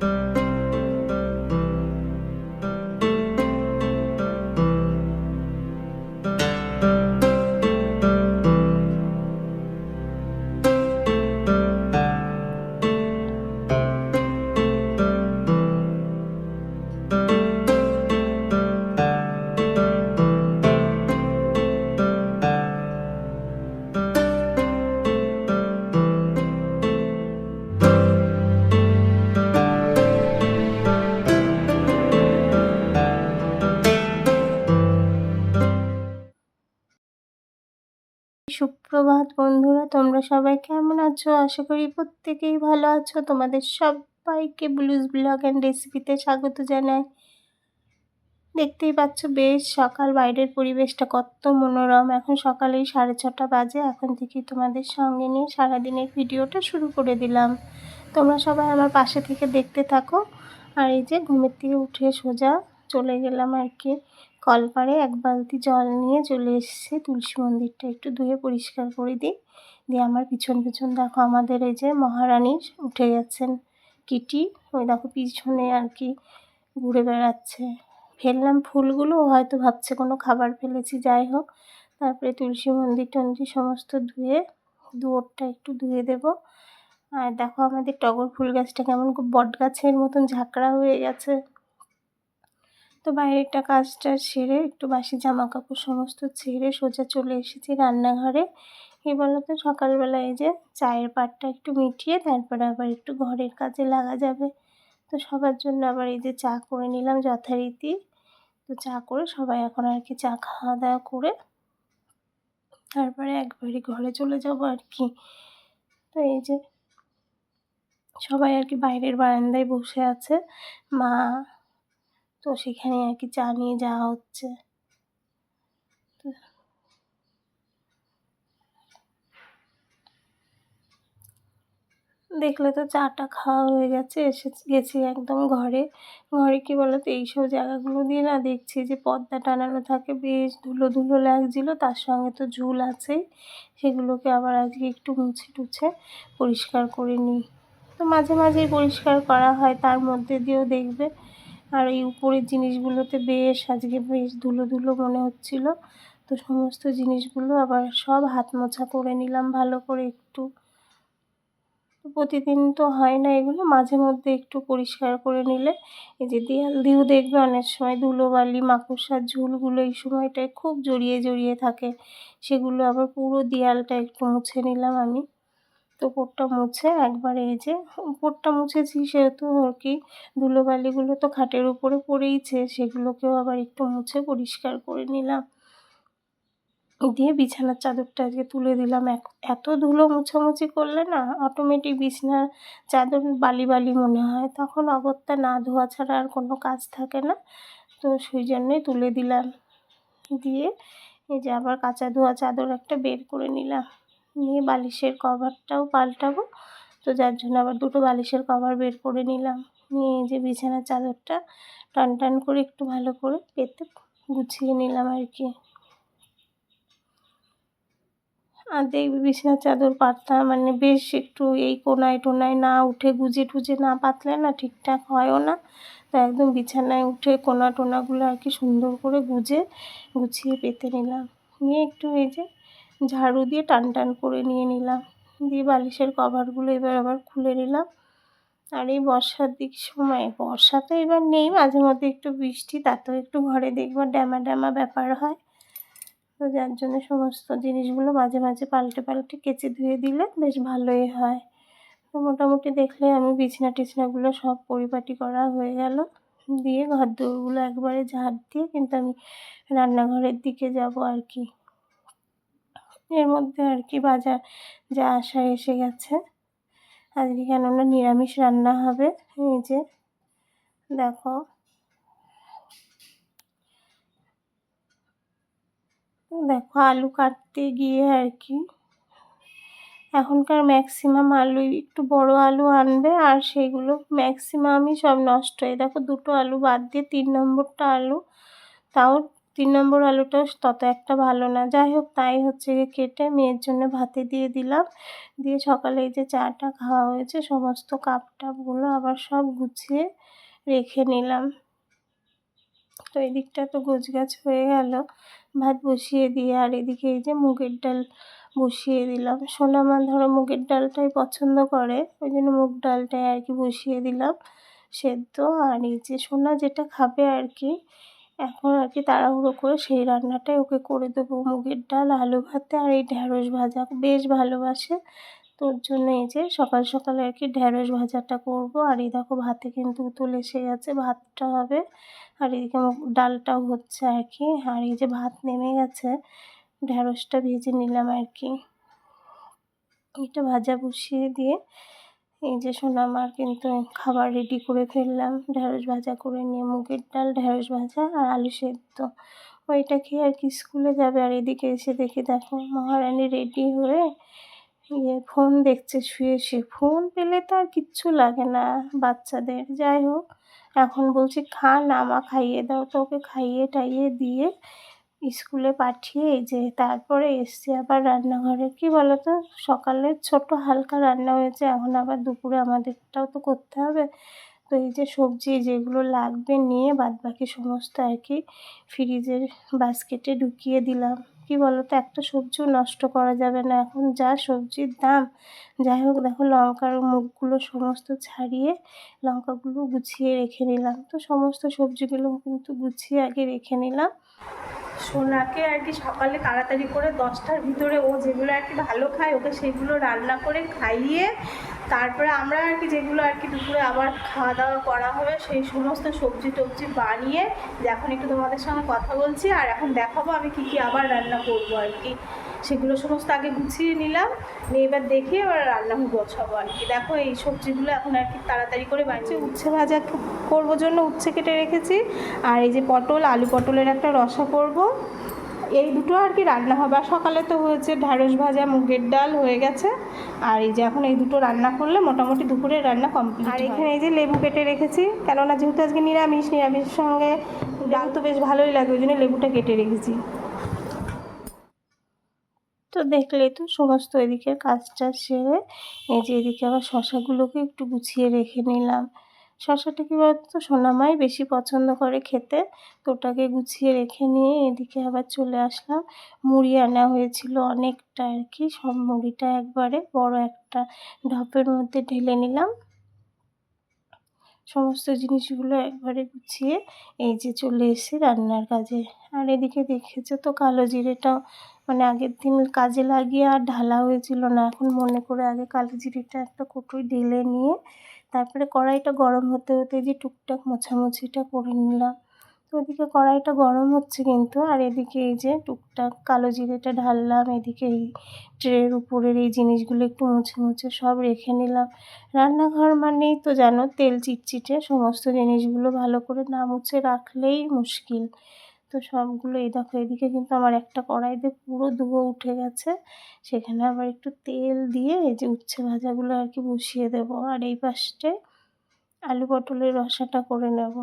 Bye. তোমরা সবাই কেমন আছো? আশা করি প্রত্যেকেই ভালো আছো। তোমাদের সবাইকে ব্লুজ ব্লগ অ্যান্ড রেসিপিতে স্বাগত জানাই। দেখতেই পাচ্ছ বেশ সকাল, বাইরের পরিবেশটা কত মনোরম। এখন সকালেই সাড়ে ছটা বাজে, এখন থেকে তোমাদের সঙ্গে নিয়ে সারাদিনের ভিডিওটা শুরু করে দিলাম। তোমরা সবাই আমার পাশে থেকে দেখতে থাকো। আর এই যে ঘুমের থেকে উঠে সোজা চলে গেলাম আর কি। কলপারে এক বালতি জল নিয়ে চলে এসেছি। তুলসী মন্দিরটা একটু ধুয়ে পরিষ্কার করে দিই। দিয়ে আমার পিছন পিছন দেখো আমাদের এই যে মহারানী উঠে গেছেন। কিটি, ওই দেখো পিছনে আর কি ঘুরে বেড়াচ্ছে। ফেললাম ফুলগুলো হয়তো ভাবছে কোনো খাবার ফেলেছি, যাই হোক। তারপরে তুলসী মন্দির টন্দির সমস্ত ধুয়ে, দুয়োরটা একটু ধুয়ে দেব। আর দেখো আমাদের টগর ফুল গাছটা কেমন খুব বট গাছের মতন ঝাঁকড়া হয়ে গেছে। তো বাইরেরটা কাজটা সেরে একটু বাসি জামা কাপড় সমস্ত ছেড়ে সোজা চলে এসেছি রান্নাঘরে। এ বলো তো, সকালবেলা এই যে চায়ের পাটটা একটু মিটিয়ে তারপরে আবার একটু ঘরের কাজে লাগা যাবে। তো সবার জন্য আবার এই যে চা করে নিলাম যথারীতি। তো চা করে সবাই এখন আর কি চা খাওয়া দাওয়া করে তারপরে একবারই ঘরে চলে যাব আর কি। তো এই যে সবাই আর কি বাইরের বারান্দায় বসে আছে। মা তো সেখানে আর কি চা নিয়ে যাওয়া হচ্ছে। তো দেখলে তো চাটা খাওয়া হয়ে গেছে, এসে গেছি একদম ঘরে। ঘরে কি বলতো, এইসব জায়গাগুলো দিয়ে না দেখছি যে পর্দা টানানো থাকে, বেশ ধুলো ধুলো লাগছিল, তার সঙ্গে তো ঝুল আছেই। সেগুলোকে আবার আজকে একটু মুছে টুছে পরিষ্কার করে নিই। তো মাঝে মাঝেই পরিষ্কার করা হয়, তার মধ্যে দিয়েও দেখবে। আর এই উপরের জিনিসগুলোতে বেশ, আজকে বেশ ধুলো ধুলো মনে হচ্ছিল। তো সমস্ত জিনিসগুলো আবার সব হাত মোছা করে নিলাম ভালো করে একটু। প্রতিদিন তো হয় না এগুলো, মাঝে মধ্যে একটু পরিষ্কার করে নিলে এই যে দেয়াল দিয়েও দেখবে অনেক সময় ধুলোবালি, মাকড়সার ঝুলগুলো এই সময়টায় খুব জড়িয়ে জড়িয়ে থাকে। সেগুলো আবার পুরো দেয়ালটা একটু মুছে নিলাম আমি। তো উপরটা মুছে একবারে এই যে উপরটা মুছেছি সেহেতু আর কি। ধুলোবালিগুলো তো খাটের উপরে পড়েইছে, সেগুলোকেও আবার একটু মুছে পরিষ্কার করে নিলাম। দিয়ে বিছানার চাদরটা আজকে তুলে দিলাম। এক, এত ধুলো মুছামুছি করলে না অটোমেটিক বিছানার চাদর বালি বালি মনে হয়। তখন অগত্যা না ধোয়া ছাড়া আর কোনো কাজ থাকে না। তো সেই জন্যই তুলে দিলাম। দিয়ে এই যে আবার কাঁচা ধোয়া চাদর একটা বের করে নিলাম। নিয়ে বালিশের কভারটাও পাল্টাবো। তো যার জন্য আবার দুটো বালিশের কভার বের করে নিলাম। নিয়ে যে বিছানার চাদরটা টান টান করে একটু ভালো করে পেতে গুছিয়ে নিলাম আর কি। আর দেখবি বিছানার চাদর পাতলা মানে বেশ একটু এই কোনায় টোনায় না উঠে গুজে টুজে না পাতলে না ঠিকঠাক হয়ও না। তো একদম বিছানায় উঠে কোনা টোনাগুলো আর কি সুন্দর করে গুজে, গুছিয়ে পেতে নিলাম। নিয়ে একটু এই যে ঝাড়ু দিয়ে টান টান করে নিয়ে নিলাম। দিয়ে বালিশের কভারগুলো এবার আবার খুলে নিলাম। আর এই বর্ষার দিক সময়, বর্ষা তো এবার নেই, মাঝে মধ্যে একটু বৃষ্টি তাতেও একটু ঘরে দেখবার ড্যামা ড্যামা ব্যাপার হয়। তো যার জন্য সমস্ত জিনিসগুলো মাঝে মাঝে পাল্টে পাল্টে কেচে ধুয়ে দিলে বেশ ভালোই হয়। তো মোটামুটি দেখলে আমি বিছনা টিছনাগুলো সব পরিপাটি করা হয়ে গেল। দিয়ে ঘর দৌড়গুলো একবারে ঝাড় দিয়ে কিন্তু আমি রান্নাঘরের দিকে যাব আর কি। এর মধ্যে আর কি বাজার যা আসা এসে গেছে। আজকে কেননা নিরামিষ রান্না হবে, এই যে দেখো। দেখো আলু কাটতে গিয়ে আর কি। এখনকার ম্যাক্সিমাম আলু একটু বড় আলু আনবে আর সেগুলো ম্যাক্সিমামই সব নষ্ট হয়ে। দেখো দুটো আলু বাদ দিয়ে তিন নম্বরটা আলু, তাও তিন নম্বর আলুটাও তত একটা ভালো না। যাই হোক তাই হচ্ছে গিয়ে কেটে মেয়ের জন্য ভাতে দিয়ে দিলাম। দিয়ে সকালে এই যে চাটা খাওয়া হয়েছে, সমস্ত কাপ টাপগুলো আবার সব গুছিয়ে রেখে নিলাম। তো এদিকটা তো গোছগাছ হয়ে গেল। ভাত বসিয়ে দিয়ে আর এদিকে এই যে মুগের ডাল বসিয়ে দিলাম। সোনা মা ধরো মুগের ডালটাই পছন্দ করে, ওই জন্য মুগ ডালটাই আর কি বসিয়ে দিলাম। সেদ্ধ আর এই যে সোনা যেটা খাবে আর কি এখন আর কি তাড়াহুড়ো করে সেই রান্নাটাই ওকে করে দেবো। মুগের ডাল, আলু ভাতে আর এই ঢ্যাঁড়স ভাজা। বেশ ভালোবাসে। তোর জন্য এই যে সকাল সকাল আর কি ঢ্যাঁড়স ভাজাটা করব। আর এই দেখো ভাতে কিন্তু উতল এসে গেছে, ভাতটা হবে। আর এদিকে ডালটাও হচ্ছে আর কি। আর এই যে ভাত নেমে গেছে ঢ্যাঁড়সটা ভেজে নিলাম আর কি। এটা ভাজা বসিয়ে দিয়ে এই যে সোনামার কিন্তু খাবার রেডি করে ফেললাম। ঢ্যাঁড়স ভাজা করে নিয়ে মুগের ডাল ঢ্যাঁড়স ভাজা আর আলু সেদ্ধ। ওইটা খেয়ে আর কি স্কুলে যাবে? আর এদিকে এসে দেখে দেখো মহারানী রেডি হয়ে ইয়ে ফোন দেখছে, শুয়ে শুয়ে ফোন পেলে তো আর কিচ্ছু লাগে না বাচ্চাদের। যাই হোক, এখন বলছি, খা না মা, খাইয়ে দাও। তো ওকে খাইয়ে টাইয়ে দিয়ে স্কুলে পাঠিয়ে যে তারপরে এসছি আবার রান্নাঘরে। কি বলতো? সকালে ছোট হালকা রান্না হয়েছে, এখন আবার দুপুরে আমাদেরটাও তো করতে হবে। তো এই যে সবজি যেগুলো লাগবে নিয়ে বাদবাকি সমস্ত আর কি ফ্রিজের বাস্কেটে ঢুকিয়ে দিলাম। কি বলতো? একটা সবজিও নষ্ট করা যাবে না। এখন যা সবজির দাম, যাই হোক দেখো লঙ্কার মুখগুলো সমস্ত ছাড়িয়ে লঙ্কাগুলো গুছিয়ে রেখে নিলাম। তো সমস্ত সবজিগুলো কিন্তু গুছিয়ে আগে রেখে নিলাম। সোনাকে আর কি সকালে তাড়াতাড়ি করে দশটার ভিতরে ও যেগুলো আর কি ভালো খায়, ওকে সেগুলো রান্না করে খাইয়ে তারপরে আমরা আর কি যেগুলো আর কি দুপুরে আবার খাওয়া দাওয়া করা হবে, সেই সমস্ত সবজি টবজি বানিয়ে এখন একটু তোমাদের সঙ্গে কথা বলছি আর এখন দেখাবো আমি কি কি আবার রান্না করব আর কি। সেগুলো সমস্ত আগে গুছিয়ে নিলাম। নিয়ে এবার দেখে এবার রান্না বসাবো আর কি। দেখো এই সবজিগুলো এখন আর কি তাড়াতাড়ি করে বানিয়ে উচ্ছে ভাজা করব জন্য উচ্ছে কেটে রেখেছি। আর এই যে পটল আলু পটলের একটা রসা করব। এই দুটো আর কি রান্না হবে। আর সকালে তো হয়েছে ঢ্যাঁড়স ভাজা মুগের ডাল হয়ে গেছে। আর এই যে এখন এই দুটো রান্না করলে মোটামুটি দুপুরের রান্না কমপ্লিট আর এখানে এই যে লেবু কেটে রেখেছি। কেননা যেহেতু আজকে নিরামিষ নিরামিষের সঙ্গে ডাল তো বেশ ভালোই লাগে ওই জন্য লেবুটা কেটে রেখেছি। তো দেখলে তো সমস্ত এদিকের কাজটা সেরে এই যে এদিকে আবার শশাগুলোকে একটু গুছিয়ে রেখে নিলাম। শশাটা কি বলতো? সোনামাই বেশি পছন্দ করে খেতে। তো ওটাকে গুছিয়ে রেখে নিয়ে এদিকে আবার চলে আসলাম। মুড়ি আনা হয়েছিল অনেকটা আর কি। সব মুড়িটা একবারে বড় একটা ঢপের মধ্যে ঢেলে নিলাম। সমস্ত জিনিসগুলো একবারে গুছিয়ে এই যে চলে এসে রান্নার কাজে। আর এদিকে দেখেছ তো কালো জিরেটা মানে আগের দিন কাজে লাগিয়ে আর ঢালা হয়েছিল না। এখন মনে করে আগে কালো জিরেটা একটা কুটুই ঢেলে নিয়ে, তারপরে কড়াইটা গরম হতে হতে যে টুকটাক মোছামুছিটা করে নিলাম। তো ওদিকে কড়াইটা গরম হচ্ছে কিন্তু, আর এদিকে এই যে টুকটাক কালো জিরেটা ঢাললাম, এদিকে এই ট্রের উপরের এই জিনিসগুলো একটু মুছে মুছে সব রেখে নিলাম। রান্নাঘর মানেই তো জানো তেল চিটচিটে, সমস্ত জিনিসগুলো ভালো করে না মুছে রাখলেই মুশকিল। তো সবগুলো এই দেখো, এদিকে কিন্তু আমার একটা কড়াইতে পুরো ধুয়ো উঠে গেছে, সেখানে আবার একটু তেল দিয়ে এই যে উচ্ছে ভাজাগুলো আর কি বসিয়ে দেবো। আর এই পাশটায় আলু পটলের রসাটা করে নেব।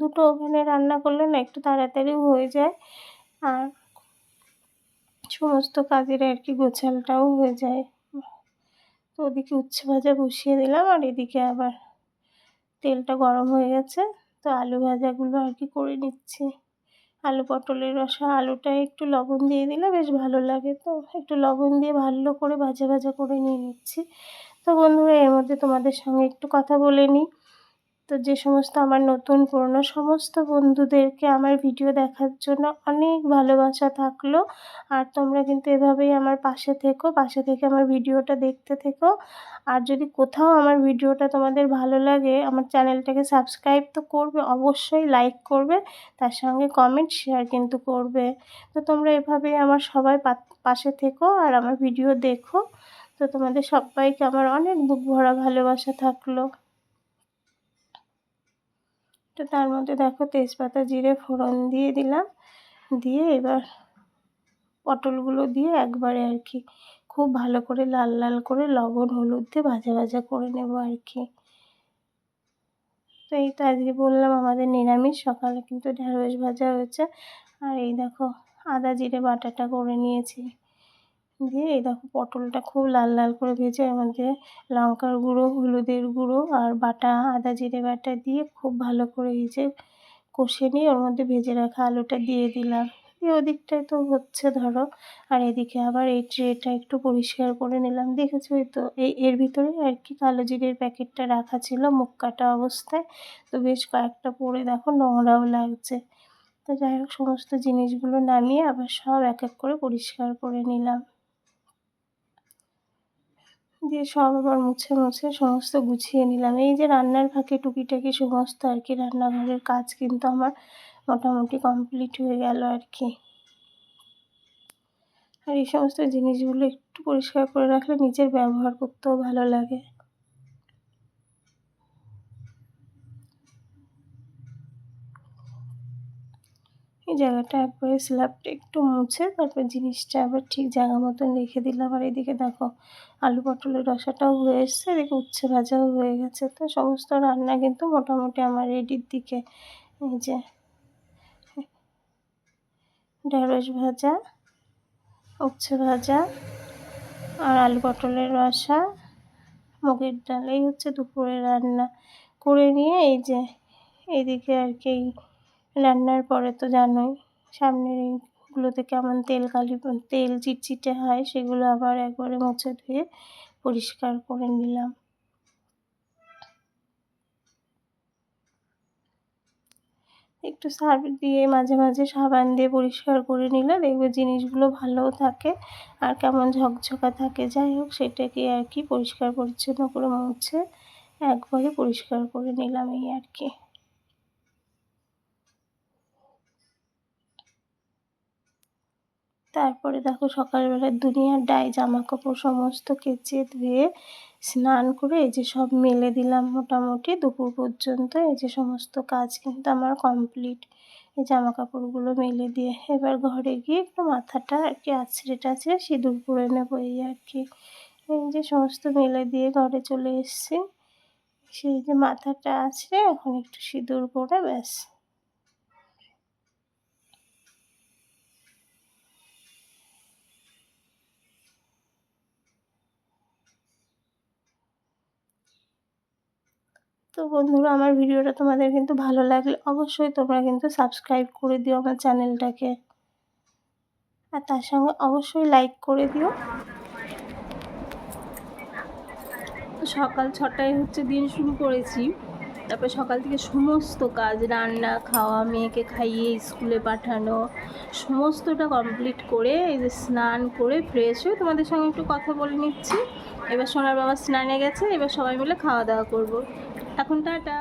দুটো ওভেনে রান্না করলে না একটু তাড়াতাড়িও হয়ে যায় আর সমস্ত কাজের আর কি গোছালটাও হয়ে যায়। তো ওদিকে উচ্ছে ভাজা বসিয়ে দিলাম আর এদিকে আবার তেলটা গরম হয়ে গেছে, তো আলু ভাজাগুলো আর কি করে নিচ্ছি। আলু পটলের রসা, আলুটা একটু লবণ দিয়ে দিলে বেশ ভালো লাগে। তো একটু লবণ দিয়ে ভালো করে ভাজা ভাজা করে নিয়ে নিচ্ছি। তো বন্ধুরা, এর মধ্যে তোমাদের সঙ্গে একটু কথা বলে নিই। তো যে সমস্ত আমার নতুন পুরনো সমস্ত বন্ধুদেরকে আমার ভিডিও দেখার জন্য অনেক ভালোবাসা থাকল। আর তোমরা কিন্তু এভাবেই আমার পাশে থেকো, পাশে থেকে আমার ভিডিওটা দেখতে থেকো। আর যদি কোথাও আমার ভিডিওটা তোমাদের ভালো লাগে, আমার চ্যানেলটাকে সাবস্ক্রাইব তো করবে, অবশ্যই লাইক করবে, তার সঙ্গে কমেন্ট, শেয়ার কিন্তু করবে। তো তোমরা এভাবেই আমার সবাই পাশে থেকো আর আমার ভিডিও দেখো। তো তোমাদের সবাইকে আমার অনেক বুক ভরা ভালোবাসা থাকল। তো তার মধ্যে দেখো তেজপাতা, জিরে, ফোড়ন দিয়ে দিলাম। দিয়ে এবার পটলগুলো দিয়ে একবারে আর কি খুব ভালো করে লাল লাল করে লবণ, হলুদ দিয়ে ভাজা ভাজা করে নেব আর কি। তো এই তো আজকে বললাম আমাদের নিরামিষ, সকালে কিন্তু ঢেঁড়স ভাজা হয়েছে। আর এই দেখো আদা, জিরে, বাটাটা করে নিয়েছি। দিয়ে এই দেখো পটলটা খুব লাল লাল করে ভেজে এর মধ্যে লঙ্কার গুঁড়ো, হলুদের গুঁড়ো আর বাটা, আদা, জিরে বাটা দিয়ে খুব ভালো করে যে কষে নিয়ে ওর মধ্যে ভেজে রাখা আলুটা দিয়ে দিলাম। দিয়ে ওদিকটায় তো হচ্ছে ধরো। আর এদিকে আবার এই ট্রেটা একটু পরিষ্কার করে নিলাম। দেখেছ এই তো? এই এর ভিতরে আর কি কালো জিরের প্যাকেটটা রাখা ছিল মুখ কাটা অবস্থায়। তো বেশ কয়েকটা পরে দেখো নোংরাও লাগছে। তো যাই হোক, সমস্ত জিনিসগুলো নামিয়ে আবার সব এক এক করে পরিষ্কার করে নিলাম। দিয়ে সব আবার মুছে মুছে সমস্ত গুছিয়ে নিলাম। এই যে রান্নার ফাঁকে টুকিটাকি সমস্ত আর কি রান্নাঘরের কাজ কিন্তু আমার মোটামুটি কমপ্লিট হয়ে গেল আর কি। আর এই সমস্ত জিনিসগুলো একটু পরিষ্কার করে রাখলে নিজের ব্যবহার করতেও ভালো লাগে। জায়গাটা একবারে স্ল্যাবটা একটু মুছে তারপর জিনিসটা আবার ঠিক জায়গা মতন রেখে দিলাম। আর এদিকে দেখো, আলু পটলের রসাটাও হয়ে এসছে এদিকে উচ্ছে ভাজাও হয়ে গেছে। তো সমস্ত রান্না কিন্তু মোটামুটি আমার রেডির দিকে। এই যে, ঢেঁড়স ভাজা, উচ্ছে ভাজা আর আলু পটলের রসা, মুগের ডাল, এই হচ্ছে দুপুরে রান্না। করে নিয়ে এই যে এইদিকে আর কি রান্নার পরে তো জানোই, সামনের এইগুলোতে কেমন তেল কালি, তেল চিটচিটে হয়, সেগুলো আবার একবারে মুছে ধুয়ে পরিষ্কার করে নিলাম। একটু সার্ফ দিয়ে মাঝে মাঝে সাবান দিয়ে পরিষ্কার করে নিলে দেখবে জিনিসগুলো ভালোও থাকে আর কেমন ঝকঝকা থাকে। যাই হোক, সেটাকে আর কি পরিষ্কার পরিচ্ছন্ন করে মুছে একবারে পরিষ্কার করে নিলাম এই আর কি। তারপরে দেখো সকালবেলা দুনিয়ার ডাই জামা কাপড় সমস্ত কেচে ধুয়ে স্নান করে এই যে সব মেলে দিলাম মোটামুটি দুপুর পর্যন্ত। এই যে সমস্ত কাজ কিন্তু আমার কমপ্লিট। এই জামা কাপড়গুলো মেলে দিয়ে এবার ঘরে গিয়ে একটু মাথাটা আর কি আছড়ে টাছড়ে সিঁদুর পরে নেব এই আর কি। এই যে সমস্ত মেলে দিয়ে ঘরে চলে এসেছি। সেই যে মাথাটা আছড়ে এখন একটু সিঁদুর পরে ব্যাস। তো বন্ধুরা, আমার ভিডিওটা তোমাদের কিন্তু ভালো লাগলে অবশ্যই তোমরা কিন্তু সাবস্ক্রাইব করে দিও আমার চ্যানেলটাকে। আর তার সঙ্গে অবশ্যই লাইক করে দিও। সকাল ছটায় হচ্ছে দিন শুরু করেছি। তারপর সকাল থেকে সমস্ত কাজ, রান্না, খাওয়া, মেয়েকে খাইয়ে স্কুলে পাঠানো, সমস্তটা কমপ্লিট করে এই যে স্নান করে ফ্রেশ হয়ে তোমাদের সঙ্গে একটু কথা বলে নিচ্ছি। এবার সোনার বাবা স্নানে গেছে, এবার সবাই মিলে খাওয়া দাওয়া করব। এখন টাটা।